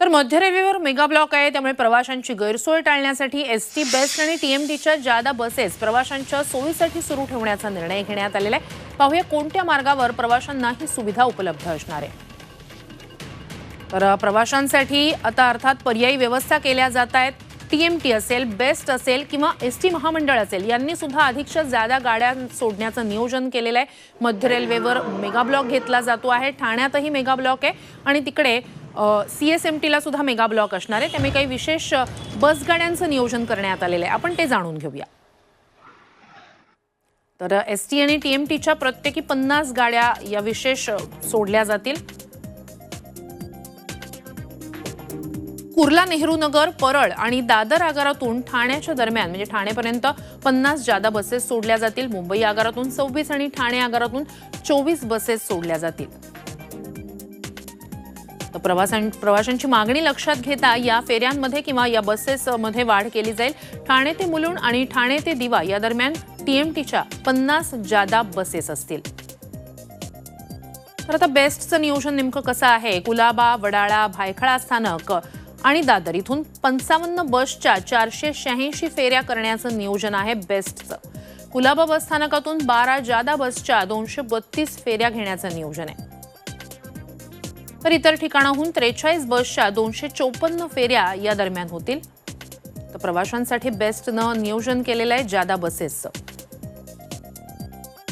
तर मध्य रेल्वेवर mega block आहे त्यामुळे प्रवाशांची गैरसोय टाळण्यासाठी एस टी बेस्ट आणि टीएमटीच्या जादा बसेस प्रवाशांच्या सोयीसाठी सुरू ठेवण्याचा निर्णय घेण्यात आलेला आहे. पाहूया कोणत्या मार्गावर प्रवाशांना ही सुविधा उपलब्ध असणार आहे. तर प्रवाशांसाठी आता अर्थात पर्यायी व्यवस्था केल्या जात आहेत. टीएमटी असेल बेस्ट असेल किंवा एस टी महामंडळ असेल यांनी सुद्धा अधिकच्या ज्यादा गाड्या सोडण्याचं नियोजन केलेलं आहे. मध्य रेल्वेवर मेगा ब्लॉक घेतला जातो आहे. ठाण्यातही मेगा ब्लॉक आहे. आणि तिकडे सी एस एम टीला सुद्धा मेगा ब्लॉक असणार आहे. त्यामुळे काही विशेष बस गाड्यांचं नियोजन करण्यात आलेलं आहे. आपण ते जाणून घेऊया. तर एस टी आणि टी एम टीच्या प्रत्येकी पन्नास गाड्या या विशेष सोडल्या जातील. कुर्ला नेहरू नगर परळ आणि दादर आगारातून ठाण्याच्या दरम्यान म्हणजे ठाणेपर्यंत पन्नास जादा बसेस सोडल्या जातील. मुंबई आगारातून सव्वीस आणि ठाणे आगारातून चोवीस बसेस सोडल्या जातील. प्रवासां प्रवाशांची मागणी लक्षात घेता या फेऱ्यांमध्ये किंवा या बसेसमध्ये वाढ केली जाईल. ठाणे ते मुलुंड आणि ठाणे ते दिवा या दरम्यान टीएमटीच्या पन्नास जादा बसेस असतील. तर आता बेस्टचं नियोजन नेमकं कसं आहे? कुलाबा वडाळा भायखळा स्थानक आणि दादर. इथून पंचावन्न बसच्या चारशे शहाऐंशी फेऱ्या करण्याचं नियोजन आहे बेस्टचं. कुलाबा बस स्थानकातून बारा जादा बसच्या दोनशे बत्तीस फेऱ्या घेण्याचं नियोजन आहे. तर इतर ठिकाणाहून त्रेचाळीस बसच्या दोनशे चौपन्न फेऱ्या या दरम्यान होतील. तर प्रवाशांसाठी बेस्टनं नियोजन केलेलं आहे जादा बसेसचं